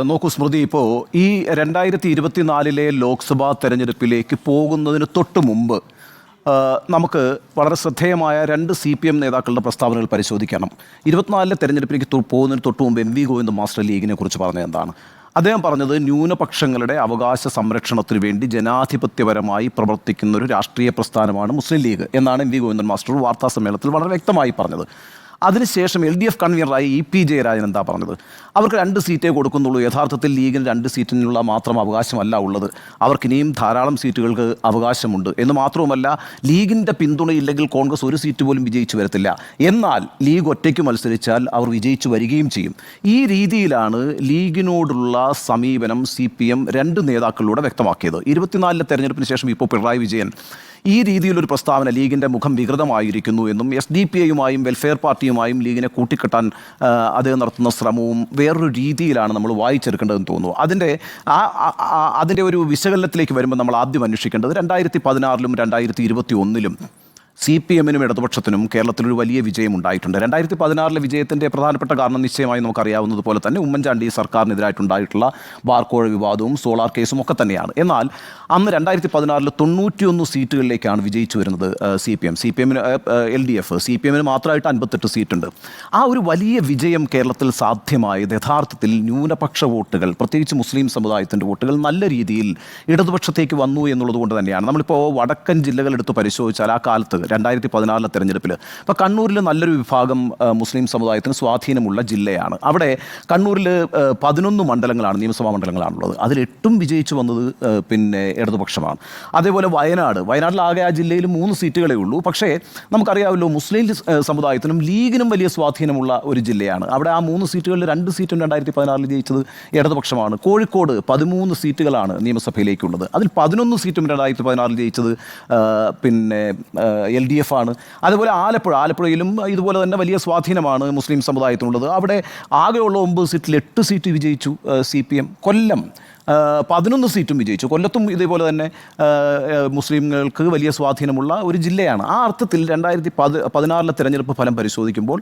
നോക്കൂ സ്മൃതി ഇപ്പോൾ ഈ രണ്ടായിരത്തി ഇരുപത്തിനാലിലെ ലോക്സഭാ തെരഞ്ഞെടുപ്പിലേക്ക് പോകുന്നതിന് തൊട്ട് മുമ്പ് നമുക്ക് വളരെ ശ്രദ്ധേയമായ രണ്ട് സി പി എം നേതാക്കളുടെ പ്രസ്താവനകൾ പരിശോധിക്കണം. ഇരുപത്തിനാലിലെ തെരഞ്ഞെടുപ്പിലേക്ക് പോകുന്നതിന് തൊട്ട് മുമ്പ് എം വി ഗോവിന്ദ് മാസ്റ്റർ ലീഗിനെ കുറിച്ച് പറഞ്ഞത് എന്താണ്? അദ്ദേഹം പറഞ്ഞത് ന്യൂനപക്ഷങ്ങളുടെ അവകാശ സംരക്ഷണത്തിന് വേണ്ടി ജനാധിപത്യപരമായി പ്രവർത്തിക്കുന്ന ഒരു രാഷ്ട്രീയ പ്രസ്ഥാനമാണ് മുസ്ലിം ലീഗ് എന്നാണ് എം വി ഗോവിന്ദൻ മാസ്റ്റർ വാർത്താ സമ്മേളനത്തിൽ വളരെ വ്യക്തമായി പറഞ്ഞത്. അതിനുശേഷം എൽ ഡി എഫ് കൺവീനറായി ഇ പി ജയരാജൻ എന്താ പറഞ്ഞത്? അവർക്ക് രണ്ട് സീറ്റേ കൊടുക്കുന്നുള്ളൂ. യഥാർത്ഥത്തിൽ ലീഗിന് രണ്ട് സീറ്റിനുള്ള മാത്രം അവകാശമല്ല ഉള്ളത്. അവർക്ക് ഇനിയും ധാരാളം സീറ്റുകൾക്ക് അവകാശമുണ്ട്. എന്ന് മാത്രവുമല്ല ലീഗിന്റെ പിന്തുണയില്ലെങ്കിൽ കോൺഗ്രസ് ഒരു സീറ്റ് പോലും വിജയിച്ചു വരത്തില്ല. എന്നാൽ ലീഗ് ഒറ്റയ്ക്ക് മത്സരിച്ചാൽ അവർ വിജയിച്ചു വരികയും ചെയ്യും. ഈ രീതിയിലാണ് ലീഗിനോടുള്ള സമീപനം സി പി എം രണ്ട് നേതാക്കളിലൂടെ വ്യക്തമാക്കിയത്. ഇരുപത്തിനാലിലെ തെരഞ്ഞെടുപ്പിന് ശേഷം ഇപ്പോൾ പിണറായി വിജയൻ ഈ രീതിയിലൊരു പ്രസ്താവന ലീഗിന്റെ മുഖം വികൃതമായിരിക്കുന്നു എന്നും എസ് ഡി പി ഐയുമായും വെൽഫെയർ പാർട്ടിയുമായും ലീഗിനെ കൂട്ടിക്കെട്ടാൻ അത് നടത്തുന്ന ശ്രമവും വേറൊരു രീതിയിലാണ് നമ്മൾ വായിച്ചെടുക്കേണ്ടതെന്ന് തോന്നുന്നു. അതിന്റെ ആ- അതിന്റെ ഒരു വിശകലനത്തിലേക്ക് വരുമ്പോൾ നമ്മൾ ആദ്യം അന്വേഷിക്കേണ്ടത് രണ്ടായിരത്തി പതിനാറിലും രണ്ടായിരത്തി ഇരുപത്തി ഒന്നിലും സി പി എമ്മിനും ഇടതുപക്ഷത്തിനും കേരളത്തിലൊരു വലിയ വിജയമുണ്ടായിട്ടുണ്ട്. രണ്ടായിരത്തി പതിനാറിലെ വിജയത്തിന്റെ പ്രധാനപ്പെട്ട കാരണം നിശ്ചയമായി നമുക്കറിയാവുന്നതുപോലെ തന്നെ ഉമ്മൻചാണ്ടി സർക്കാരിനെതിരായിട്ടുണ്ടായിട്ടുള്ള ബാർക്കോഴ വിവാദവും സോളാർ കേസും ഒക്കെ തന്നെയാണ്. എന്നാൽ അന്ന് രണ്ടായിരത്തി പതിനാറിൽ തൊണ്ണൂറ്റിയൊന്ന് സീറ്റുകളിലേക്കാണ് വിജയിച്ചു വരുന്നത് C P M C P എമ്മിന് L D F. C P എമ്മിന് മാത്രമായിട്ട് അൻപത്തെട്ട് സീറ്റുണ്ട്. ആ ഒരു വലിയ വിജയം കേരളത്തിൽ സാധ്യമായത് യഥാർത്ഥത്തിൽ ന്യൂനപക്ഷ വോട്ടുകൾ പ്രത്യേകിച്ച് മുസ്ലിം സമുദായത്തിന്റെ വോട്ടുകൾ നല്ല രീതിയിൽ ഇടതുപക്ഷത്തേക്ക് വന്നു എന്നുള്ളത് കൊണ്ട് തന്നെയാണ്. നമ്മളിപ്പോൾ വടക്കൻ ജില്ലകളെടുത്ത് പരിശോധിച്ചാൽ ആ കാലത്ത് രണ്ടായിരത്തി പതിനാറിലെ തെരഞ്ഞെടുപ്പിൽ. അപ്പോൾ കണ്ണൂരിൽ നല്ലൊരു വിഭാഗം മുസ്ലിം സമുദായത്തിന് സ്വാധീനമുള്ള ജില്ലയാണ്. അവിടെ കണ്ണൂരിൽ പതിനൊന്ന് മണ്ഡലങ്ങളാണ് നിയമസഭാ മണ്ഡലങ്ങളാണുള്ളത്. അതിൽ എട്ടും വിജയിച്ചു വന്നത് പിന്നെ ഇടതുപക്ഷമാണ്. അതേപോലെ വയനാട്. വയനാട്ടിൽ ആകെ ആ ജില്ലയിൽ മൂന്ന് സീറ്റുകളേ ഉള്ളൂ. പക്ഷേ നമുക്കറിയാമല്ലോ മുസ്ലിം സമുദായത്തിനും ലീഗിനും വലിയ സ്വാധീനമുള്ള ഒരു ജില്ലയാണ്. അവിടെ ആ മൂന്ന് സീറ്റുകളിൽ രണ്ട് സീറ്റും രണ്ടായിരത്തി പതിനാറിൽ ജയിച്ചത് ഇടതുപക്ഷമാണ്. കോഴിക്കോട് പതിമൂന്ന് സീറ്റുകളാണ് നിയമസഭയിലേക്കുള്ളത്. അതിൽ പതിനൊന്ന് സീറ്റും രണ്ടായിരത്തി പതിനാറിൽ ജയിച്ചത് പിന്നെ എൽ ഡി എഫ് ആണ്. അതുപോലെ ആലപ്പുഴ ആലപ്പുഴയിലും ഇതുപോലെ തന്നെ വലിയ സ്വാധീനമാണ് മുസ്ലിം സമുദായത്തിനുള്ളത്. അവിടെ ആകെയുള്ള ഒമ്പത് സീറ്റിൽ എട്ട് സീറ്റ് വിജയിച്ചു സി പി എം. കൊല്ലം പതിനൊന്ന് സീറ്റും വിജയിച്ചു. കൊല്ലത്തും ഇതേപോലെ തന്നെ മുസ്ലിങ്ങൾക്ക് വലിയ സ്വാധീനമുള്ള ഒരു ജില്ലയാണ്. ആ അർത്ഥത്തിൽ രണ്ടായിരത്തി പതി പതിനാറിലെ തെരഞ്ഞെടുപ്പ് ഫലം പരിശോധിക്കുമ്പോൾ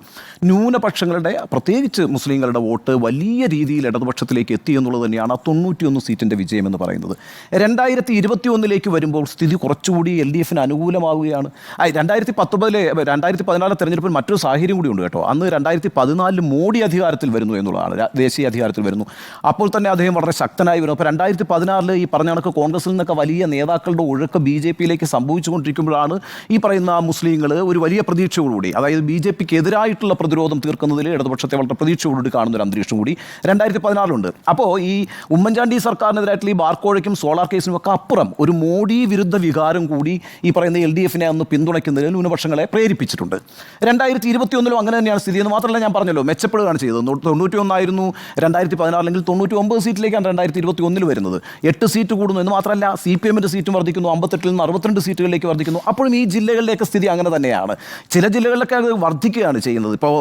ന്യൂനപക്ഷങ്ങളുടെ പ്രത്യേകിച്ച് മുസ്ലിങ്ങളുടെ വോട്ട് വലിയ രീതിയിൽ ഇടതുപക്ഷത്തിലേക്ക് എത്തി എന്നുള്ളത് തന്നെയാണ് ആ തൊണ്ണൂറ്റിയൊന്ന് സീറ്റിന്റെ വിജയം എന്ന് പറയുന്നത്. രണ്ടായിരത്തി ഇരുപത്തി ഒന്നിലേക്ക് വരുമ്പോൾ സ്ഥിതി കുറച്ചുകൂടി എൽ ഡി എഫിന് അനുകൂലമാവുകയാണ്. രണ്ടായിരത്തി പത്തൊമ്പതിലെ രണ്ടായിരത്തി പതിനാലിലെ തെരഞ്ഞെടുപ്പിൽ മറ്റൊരു സാഹചര്യം കൂടി ഉണ്ട് കേട്ടോ. അന്ന് രണ്ടായിരത്തി പതിനാലിൽ മോഡി അധികാരത്തിൽ വരുന്നു എന്നുള്ളതാണ്. ദേശീയ അധികാരത്തിൽ വരുന്നു. അപ്പോൾ തന്നെ അദ്ദേഹം വളരെ ശക്തനായി വരുന്നു അപ്പോൾ രണ്ടായിരത്തി പതിനാറിൽ ഈ പറഞ്ഞ കണക്ക് കോൺഗ്രസിൽ നിന്നൊക്കെ വലിയ നേതാക്കളുടെ ഒഴുക്ക് ബി ജെ പിയിലേക്ക് സംഭവിച്ചുകൊണ്ടിരിക്കുമ്പോഴാണ് ഈ പറയുന്ന മുസ്ലിങ്ങൾ ഒരു വലിയ പ്രതീക്ഷയോടുകൂടി അതായത് ബി ജെ പിക്ക് എതിരായിട്ടുള്ള പ്രതിരോധം തീർക്കുന്നതിൽ ഇടതുപക്ഷത്തെ വളരെ പ്രതീക്ഷയോടുകൂടി കാണുന്ന ഒരു അന്തരീക്ഷം കൂടി രണ്ടായിരത്തി പതിനാറിലുണ്ട് അപ്പോൾ ഈ ഉമ്മൻചാണ്ടി സർക്കാരിനെതിരായിട്ടുള്ള ഈ ബാർക്കോഴയ്ക്കും സോളാർ കേസിനും ഒക്കെ അപ്പുറം ഒരു മോഡി വിരുദ്ധ വികാരം കൂടി ഈ പറയുന്ന എൽ ഡി എഫിനെ അന്ന് പിന്തുണയ്ക്കുന്നതിൽ ന്യൂനപക്ഷങ്ങളെ പ്രേരിപ്പിച്ചിട്ടുണ്ട്. രണ്ടായിരത്തി ഇരുപത്തി ഒന്നിലും അങ്ങനെ തന്നെയാണ് സ്ഥിതി എന്ന് മാത്രമല്ല ഞാൻ പറഞ്ഞല്ലോ മെച്ചപ്പെടുകയാണ് ചെയ്തത്. തൊണ്ണൂ- തൊണ്ണൂറ്റി ഒന്നായിരുന്നു രണ്ടായിരത്തി പതിനാറിലെങ്കിൽ തൊണ്ണൂറ്റി ഒമ്പത് സീറ്റിലേക്കാണ് രണ്ടായിരത്തി ഇരുപത്തി ഒന്നിൽ വരുന്നത്. എട്ട് സീറ്റ് കൂടുന്നു എന്ന് മാത്രമല്ല സി പി എമ്മിന്റെ സീറ്റും വർദ്ധിക്കുന്നു അമ്പത്തെട്ടിൽ നിന്ന് അറുപത്തിരണ്ട് സീറ്റുകളിലേക്ക് വർദ്ധിക്കുന്നു. അപ്പോഴും ഈ ജില്ലകളിലേക്ക് സ്ഥിതി അങ്ങനെ തന്നെയാണ്. ചില ജില്ലകളിലൊക്കെ അത് വർദ്ധിക്കുകയാണ് ചെയ്യുന്നത്. ഇപ്പോൾ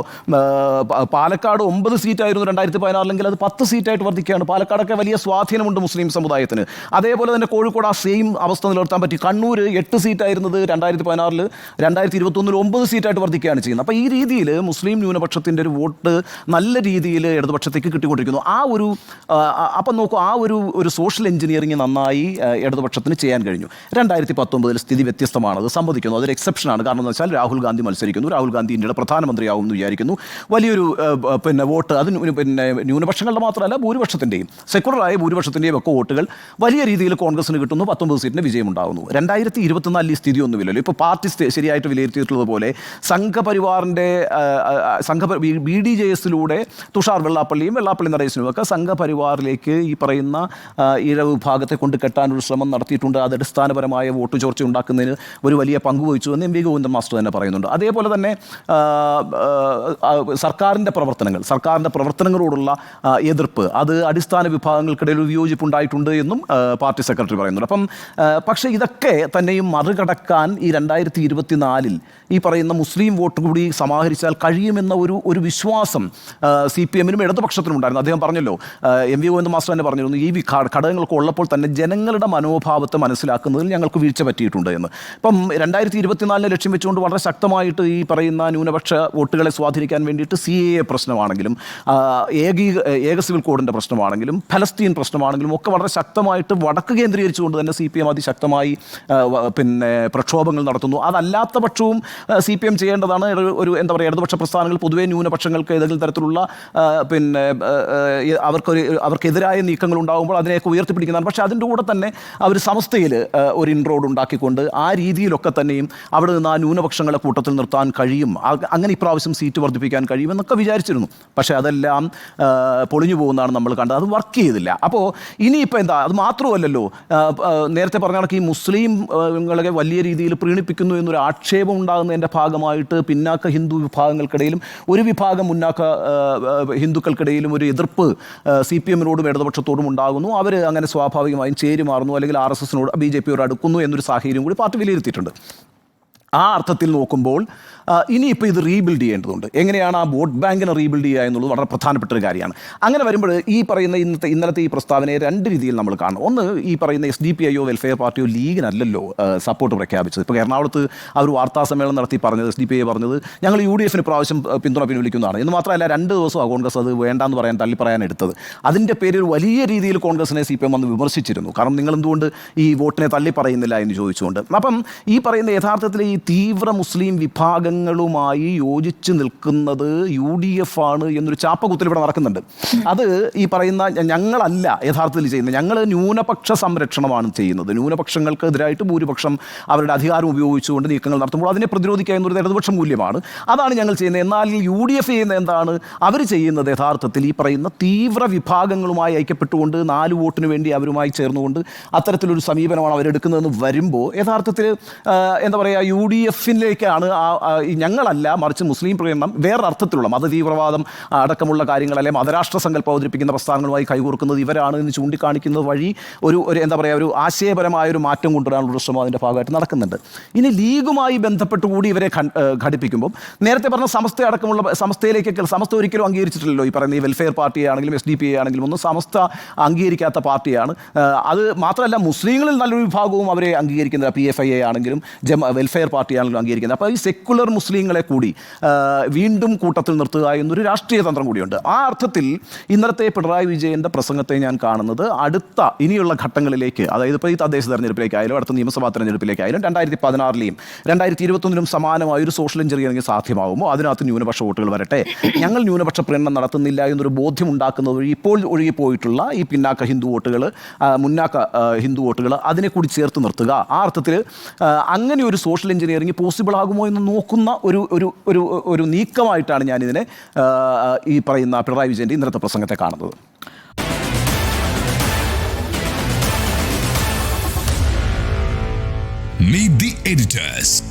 പാലക്കാട് ഒമ്പത് സീറ്റായിരുന്നു രണ്ടായിരത്തി പതിനാറിലെങ്കിൽ അത് പത്ത് സീറ്റായിട്ട് വർദ്ധിക്കുകയാണ്. പാലക്കാടൊക്കെ വലിയ സ്വാധീനമുണ്ട് മുസ്ലിം സമുദായത്തിന്. അതേപോലെ തന്നെ കോഴിക്കോട് ആ സെയിം അവസ്ഥ നിലനിർത്താൻ പറ്റി. കണ്ണൂർ എട്ട് സീറ്റായിരുന്നത് രണ്ടായിരത്തി പതിനാറിൽ രണ്ടായിരത്തി ഇരുപത്തൊന്നിൽ ഒമ്പത് സീറ്റായിട്ട് വർദ്ധിക്കുകയാണ് ചെയ്യുന്നത്. അപ്പോൾ ഈ രീതിയിൽ മുസ്ലിം ന്യൂനപക്ഷത്തിന്റെ ഒരു വോട്ട് നല്ല രീതിയിൽ ഇടതുപക്ഷത്തേക്ക് കിട്ടിക്കൊണ്ടിരിക്കുന്നു. ആ ഒരു അപ്പം നോക്കൂ ആ ഒരു ഒരു ഒരു സോഷ്യൽ എഞ്ചിനീയറിംഗ് നന്നായി ഇടതുപക്ഷത്തിന് ചെയ്യാൻ കഴിഞ്ഞു. രണ്ടായിരത്തി പത്തൊമ്പതിൽ സ്ഥിതി വ്യത്യസ്തമാണ് അത് സമ്മതിക്കുന്നു അതൊരു എക്സെപ്ഷനാണ് കാരണം എന്ന് വെച്ചാൽ രാഹുൽ ഗാന്ധി മത്സരിക്കുന്നു. രാഹുൽ ഗാന്ധി ഇന്ത്യയുടെ പ്രധാനമന്ത്രിയാവുമെന്ന് വിചാരിക്കുന്നു. വലിയൊരു പിന്നെ വോട്ട് അത് പിന്നെ ന്യൂനപക്ഷങ്ങളുടെ മാത്രമല്ല ഭൂരിപക്ഷത്തിന്റെയും സെക്കുലറായ ഭൂരിപക്ഷത്തിന്റെയും ഒക്കെ വോട്ടുകൾ വലിയ രീതിയിൽ കോൺഗ്രസിന് കിട്ടുന്നു. പത്തൊമ്പത് സീറ്റിന് വിജയമുണ്ടാകുന്നു രണ്ടായിരത്തി ഇരുപത്തിനാലിൽ ഈ സ്ഥിതി ഒന്നുമില്ലല്ലോ. ഇപ്പോൾ പാർട്ടി ശരിയായിട്ട് വിലയിരുത്തിയിട്ടുള്ളതുപോലെ സംഘപരിവാറിന്റെ സംഘ ബി ഡി ജെ എസിലൂടെ തുഷാർ വെള്ളാപ്പള്ളിയും വെള്ളാപ്പള്ളി നരേശനും ഒക്കെ സംഘപരിവാറിലേക്ക് ഈ പറയുന്ന ഇഴ വിഭാഗത്തെ കൊണ്ട് കെട്ടാനൊരു ശ്രമം നടത്തിയിട്ടുണ്ട്. അത് അടിസ്ഥാനപരമായ വോട്ട് ചോർച്ച ഉണ്ടാക്കുന്നതിന് ഒരു വലിയ പങ്ക് വഹിച്ചു എന്ന് എം വി ഗോവിന്ദൻ മാസ്റ്റർ തന്നെ പറയുന്നുണ്ട്. അതേപോലെ തന്നെ സർക്കാരിന്റെ പ്രവർത്തനങ്ങൾ സർക്കാരിന്റെ പ്രവർത്തനങ്ങളോടുള്ള എതിർപ്പ് അത് അടിസ്ഥാന വിഭാഗങ്ങൾക്കിടയിൽ ഒരു വിയോജിപ്പ് ഉണ്ടായിട്ടുണ്ട് എന്നും പാർട്ടി സെക്രട്ടറി പറയുന്നുണ്ട്. അപ്പം പക്ഷേ ഇതൊക്കെ തന്നെയും മറികടക്കാൻ ഈ രണ്ടായിരത്തി ഇരുപത്തിനാലിൽ ഈ പറയുന്ന മുസ്ലിം വോട്ട് കൂടി സമാഹരിച്ചാൽ കഴിയുമെന്ന ഒരു ഒരു വിശ്വാസം സി പി എമ്മിനും ഇടതുപക്ഷത്തിനും ഉണ്ടായിരുന്നു അദ്ദേഹം പറഞ്ഞല്ലോ എം വി ഗോവിന്ദ മാസ്റ്റർ തന്നെ പറഞ്ഞിരുന്നു വി- ഘടകങ്ങളൊക്കെ ഉള്ളപ്പോൾ തന്നെ ജനങ്ങളുടെ മനോഭാവത്തെ മനസ്സിലാക്കുന്നതിൽ ഞങ്ങൾക്ക് വീഴ്ച പറ്റിയിട്ടുണ്ട് എന്ന്. ഇപ്പം രണ്ടായിരത്തി ഇരുപത്തിനാലിനെ ലക്ഷ്യം വെച്ചുകൊണ്ട് വളരെ ശക്തമായിട്ട് ഈ പറയുന്ന ന്യൂനപക്ഷ വോട്ടുകളെ സ്വാധീനിക്കാൻ വേണ്ടിയിട്ട് സി എ പ്രശ്നമാണെങ്കിലും ഏകീ ഏക സിവിൽ കോഡിന്റെ പ്രശ്നമാണെങ്കിലും ഫലസ്തീൻ പ്രശ്നമാണെങ്കിലും ഒക്കെ വളരെ ശക്തമായിട്ട് വടക്ക് കേന്ദ്രീകരിച്ചുകൊണ്ട് തന്നെ സി പി എം അതിശക്തമായി പിന്നെ പ്രക്ഷോഭങ്ങൾ നടത്തുന്നു. അതല്ലാത്ത പക്ഷവും സി പി എം ചെയ്യേണ്ടതാണ്. ഒരു- എന്താ പറയുക ഇടതുപക്ഷ പ്രസ്ഥാനങ്ങൾ പൊതുവേ ന്യൂനപക്ഷങ്ങൾക്ക് ഏതെങ്കിലും തരത്തിലുള്ള പിന്നെ അവർക്കൊരു അവർക്കെതിരായ നീക്കങ്ങൾ ഉണ്ടാകുമ്പോൾ അതിനെയൊക്കെ ഉയർത്തിപ്പിടിക്കുന്നതാണ്. പക്ഷേ അതിന്റെ കൂടെ തന്നെ അവർ സമസ്തയിൽ ഒരു ഇൻറോഡ് ഉണ്ടാക്കിക്കൊണ്ട് ആ രീതിയിലൊക്കെ തന്നെയും അവിടെ നിന്ന് ആ ന്യൂനപക്ഷങ്ങളെ കൂട്ടത്തിൽ നിർത്താൻ കഴിയും. അങ്ങനെ ഇപ്രാവശ്യം സീറ്റ് വർദ്ധിപ്പിക്കാൻ കഴിയുമെന്നൊക്കെ വിചാരിച്ചിരുന്നു. പക്ഷേ അതെല്ലാം പൊളിഞ്ഞു പോകുന്നതാണ് നമ്മൾ കണ്ടത്. അത് വർക്ക് ചെയ്തില്ല. അപ്പോൾ ഇനിയിപ്പോൾ എന്താ? അത് മാത്രമല്ലല്ലോ നേരത്തെ പറഞ്ഞ കണക്ക് ഈ മുസ്ലിംകളെ വലിയ രീതിയിൽ പ്രീണിപ്പിക്കുന്നു എന്നൊരു ആക്ഷേപം ഉണ്ടാകുന്നതിന്റെ ഭാഗമായിട്ട് പിന്നാക്ക ഹിന്ദു വിഭാഗങ്ങൾക്കിടയിലും ഒരു വിഭാഗം മുന്നാക്ക ഹിന്ദുക്കൾക്കിടയിലും ഒരു എതിർപ്പ് സി പി എമ്മിനോടും ഇടതുപക്ഷത്തോടും ഉണ്ടാകുന്നു അവർ അങ്ങനെ സ്വാഭാവികമായും ചേരി മാറുന്നു അല്ലെങ്കിൽ ആർ എസ് എസിനോട് ബി ജെ പിയോട് അടുക്കുന്നു എന്നൊരു സാഹചര്യം കൂടി പാർട്ടി വിലയിരുത്തിയിട്ടുണ്ട്. ആ അർത്ഥത്തിൽ നോക്കുമ്പോൾ ഇനിയിപ്പോൾ ഇത് റീബിൽഡ് ചെയ്യേണ്ടതുണ്ട്. എങ്ങനെയാണ് ആ വോട്ട് ബാങ്കിനെ റീബിൽഡ് ചെയ്യുക എന്നുള്ളത് വളരെ പ്രധാനപ്പെട്ട ഒരു കാര്യമാണ്. അങ്ങനെ വരുമ്പോൾ ഈ പറയുന്ന ഇന്നത്തെ ഇന്നലത്തെ ഈ പ്രസ്താവനയെ രണ്ട് രീതിയിൽ നമ്മൾ കാണണം. ഒന്ന് ഈ പറയുന്ന എസ് ഡി പി ഐയോ വെൽഫെയർ പാർട്ടിയോ ലീഗിനല്ലല്ലോ സപ്പോർട്ട് പ്രഖ്യാപിച്ചത്. ഇപ്പോൾ എറണാകുളത്ത് അവർ വാർത്താ സമ്മേളനം നടത്തി പറഞ്ഞത് എസ് ഡി പി ഐ പറഞ്ഞത് ഞങ്ങൾ യു ഡി എഫിന് പ്രാവശ്യം പിന്തുണ പിൻവലിക്കുന്നതാണ്. എന്ന് മാത്രമല്ല രണ്ട് ദിവസമാണ് കോൺഗ്രസ് അത് വേണ്ടാന്ന് പറയാൻ തള്ളി പറയാൻ എടുത്തത്. അതിന്റെ പേരിൽ വലിയ രീതിയിൽ കോൺഗ്രസിനെ സി പി എം വന്ന് വിമർശിച്ചിരുന്നു. കാരണം നിങ്ങൾ എന്തുകൊണ്ട് ഈ വോട്ടിനെ തള്ളി പറയുന്നില്ല എന്ന് ചോദിച്ചുകൊണ്ട്. അപ്പം ഈ പറയുന്ന യഥാർത്ഥത്തിൽ ഈ തീവ്ര മുസ്ലിം വിഭാഗങ്ങളുമായി യോജിച്ച് നിൽക്കുന്നത് യു ഡി എഫ് ആണ് എന്നൊരു ചാപ്പകുത്തൽ ഇവിടെ നടക്കുന്നുണ്ട്. അത് ഈ പറയുന്ന ഞങ്ങളല്ല യഥാർത്ഥത്തിൽ ചെയ്യുന്നത്. ഞങ്ങൾ ന്യൂനപക്ഷ സംരക്ഷണമാണ് ചെയ്യുന്നത്. ന്യൂനപക്ഷങ്ങൾക്ക് എതിരായിട്ട് ഭൂരിപക്ഷം അവരുടെ അധികാരം ഉപയോഗിച്ചുകൊണ്ട് നീക്കങ്ങൾ നടത്തുമ്പോൾ അതിനെ പ്രതിരോധിക്കുക എന്നൊരു ഇടതുപക്ഷ മൂല്യമാണ്. അതാണ് ഞങ്ങൾ ചെയ്യുന്നത്. എന്നാൽ യു ഡി എഫ് ചെയ്യുന്നത് എന്താണ്? അവർ ചെയ്യുന്നത് യഥാർത്ഥത്തിൽ ഈ പറയുന്ന തീവ്ര വിഭാഗങ്ങളുമായി ഐക്യപ്പെട്ടുകൊണ്ട് നാല് വോട്ടിന് വേണ്ടി അവരുമായി ചേർന്നുകൊണ്ട് അത്തരത്തിലൊരു സമീപനമാണ് അവരെടുക്കുന്നതെന്ന് വരുമ്പോൾ യഥാർത്ഥത്തിൽ എന്താ പറയുക യു ഡി എഫിലേക്കാണ് ഞങ്ങളല്ല മറിച്ച് മുസ്ലിം പ്രേമം വേറെ അർത്ഥത്തിലുള്ള മതതീവ്രവാദം അടക്കമുള്ള കാര്യങ്ങൾ അല്ലെങ്കിൽ മതരാഷ്ട്ര സങ്കല്പം അവതരിപ്പിക്കുന്ന പ്രസ്ഥാനങ്ങളുമായി കൈകോർക്കുന്നത് ഇവരാണ് എന്ന് ചൂണ്ടിക്കാണിക്കുന്നത് വഴി ഒരു ഒരു എന്താ പറയുക ഒരു ആശയപരമായ ഒരു മാറ്റം കൊണ്ടുവരാനുള്ള ശ്രമം അതിന്റെ ഭാഗമായിട്ട് നടക്കുന്നുണ്ട്. ഇനി ലീഗുമായി ബന്ധപ്പെട്ട് കൂടി ഇവരെ ഘടിപ്പിക്കുമ്പോൾ നേരത്തെ പറഞ്ഞ സമസ്ത അടക്കമുള്ള സമസ്തയിലേക്കൊക്കെ സമസ്ത ഒരിക്കലും അംഗീകരിച്ചിട്ടില്ലല്ലോ ഈ പറയുന്ന ഈ വെൽഫെയർ പാർട്ടി ആണെങ്കിലും എസ് ഡി പി ആണെങ്കിലും ഒന്നും സമസ്ത അംഗീകരിക്കാത്ത പാർട്ടിയാണ്. അത് മാത്രമല്ല മുസ്ലിങ്ങളിൽ നല്ലൊരു വിഭാഗവും അവരെ അംഗീകരിക്കുന്നത് പി എഫ് ഐ ആണെങ്കിലും ജമ വെൽഫെയർ പാർട്ടി ആണെങ്കിലും അംഗീകരിക്കുന്നത്. അപ്പോൾ ഈ സെക്കുലർ മുസ്ലിങ്ങളെ കൂടി വീണ്ടും കൂട്ടത്തിൽ നിർത്തുക എന്നൊരു രാഷ്ട്രീയ തന്ത്രം കൂടിയുണ്ട്. ആ അർത്ഥത്തിൽ ഇന്നലത്തെ പിണറായി വിജയന്റെ പ്രസംഗത്തെ ഞാൻ കാണുന്നത് അടുത്ത ഇനിയുള്ള ഘട്ടങ്ങളിലേക്ക് അതായത് ഇപ്പോൾ ഈ തദ്ദേശ തെരഞ്ഞെടുപ്പിലേക്കായാലും അടുത്ത നിയമസഭാ തെരഞ്ഞെടുപ്പിലേക്കായാലും രണ്ടായിരത്തി പതിനാറിലെയും രണ്ടായിരത്തി ഇരുപത്തൊന്നിലും സമാനമായ ഒരു സോഷ്യൽ എഞ്ചിനീയറിംഗ് സാധ്യമാകുമോ അതിനകത്ത് ന്യൂനപക്ഷ വോട്ടുകൾ വരട്ടെ. ഞങ്ങൾ ന്യൂനപക്ഷ പ്രീണനം നടത്തുന്നില്ല എന്നൊരു ബോധ്യം ഉണ്ടാക്കുന്നത് വഴി ഇപ്പോൾ ഒഴുകിപ്പോയിട്ടുള്ള ഈ പിന്നാക്ക ഹിന്ദു വോട്ടുകൾ മുന്നാക്ക ഹിന്ദു വോട്ടുകൾ അതിനെ കൂടി ചേർത്ത് നിർത്തുക. ആ അർത്ഥത്തിൽ അങ്ങനെ ഒരു സോഷ്യൽ എഞ്ചിനീയറിംഗ് പോസിബിൾ ആകുമോ എന്ന് നോക്കുന്ന ഒരു ഒരു ഒരു ഒരു നീക്കമായിട്ടാണ് ഞാനിതിനെ ഈ പറയുന്ന പിണറായി വിജയന്റെ ഇന്നത്തെ പ്രസംഗത്തെ കാണുന്നത് Meet the editors.